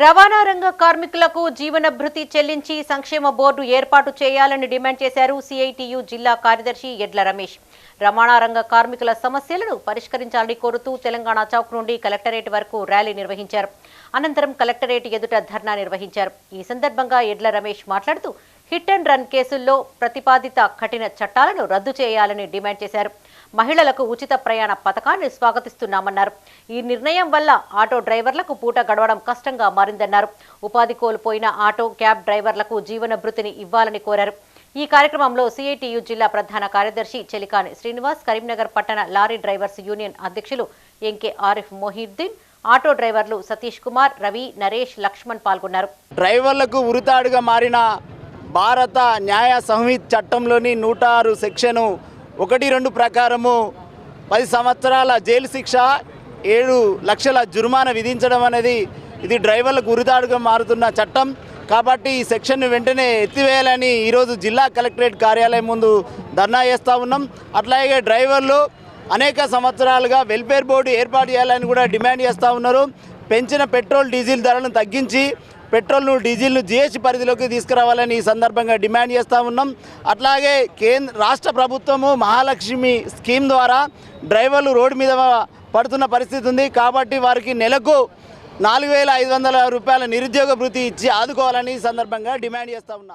రవాణా రంగ కార్మికులకు జీవనభృతి చెల్లించి సంక్షేమ బోర్డు ఏర్పాటు చేయాలని డిమాండ్ చేశారు సిఐటియు జిల్లా కార్యదర్శి ఎడ్ల రమేష్. రవాణా రంగ కార్మికుల సమస్యలను పరిష్కరించాలని కోరుతూ తెలంగాణ చౌక్ నుండి కలెక్టరేట్ వరకు ర్యాలీ నిర్వహించారు. అనంతరం కలెక్టరేట్ ఎదుట ధర్నా నిర్వహించారు. ఈ సందర్భంగా ఎడ్ల రమేష్ మాట్లాడుతూ హిట్ అండ్ రన్ కేసుల్లో ప్రతిపాదిత కఠిన చట్టాలను రద్దు చేయాలని డిమాండ్ చేశారు. మహిళలకు ఉచిత ప్రయాణ పథకాన్ని స్వాగతిస్తున్నామన్నారు. ఈ నిర్ణయం వల్ల ఆటో డ్రైవర్లకు పూట గడవడం కష్టంగా మారిందన్నారు. ఉపాధి కోల్పోయిన ఆటో క్యాబ్ డ్రైవర్లకు జీవన భృతిని ఇవ్వాలని కోరారు. ఈ కార్యక్రమంలో సిఐటియు జిల్లా ప్రధాన కార్యదర్శి చెలికాని శ్రీనివాస్ కరీంనగర్ పట్టణ లారీ డ్రైవర్స్ యూనియన్ అధ్యక్షులు ఎంకే ఆరిఫ్ మొహిద్దీన్ ఆటో డ్రైవర్లు సతీష్ కుమార్ రవి నరేష్ లక్ష్మణ్ పాల్గొన్నారు. డ్రైవర్లకు ఉరితాడుగా మారిన భారత న్యాయ సంహిత చట్టంలోని నూట ఆరు సెక్షను ఒకటి రెండు ప్రకారము పది సంవత్సరాల జైలు శిక్ష ఏడు లక్షల జుర్మానా విధించడం అనేది ఇది డ్రైవర్లకు ఉరిదాడుగా మారుతున్న చట్టం. కాబట్టి ఈ సెక్షన్ను వెంటనే ఎత్తివేయాలని ఈరోజు జిల్లా కలెక్టరేట్ కార్యాలయం ముందు ధర్నా చేస్తూ ఉన్నాం. అట్లాగే డ్రైవర్లు అనేక సంవత్సరాలుగా వెల్ఫేర్ బోర్డు ఏర్పాటు చేయాలని కూడా డిమాండ్ చేస్తూ ఉన్నారు. పెంచిన పెట్రోల్ డీజిల్ ధరలను తగ్గించి పెట్రోల్ను డీజిల్ను జిఎస్టీ పరిధిలోకి తీసుకురావాలని ఈ సందర్భంగా డిమాండ్ చేస్తూ ఉన్నాం. అట్లాగే కేంద్ర రాష్ట్ర ప్రభుత్వము మహాలక్ష్మి స్కీమ్ ద్వారా డ్రైవర్లు రోడ్డు మీద పడుతున్న పరిస్థితి ఉంది. కాబట్టి వారికి నెలకు నాలుగు వేల ఐదు వందల రూపాయల నిరుద్యోగ భృతి ఇచ్చి ఆదుకోవాలని ఈ సందర్భంగా డిమాండ్ చేస్తూ ఉన్నాం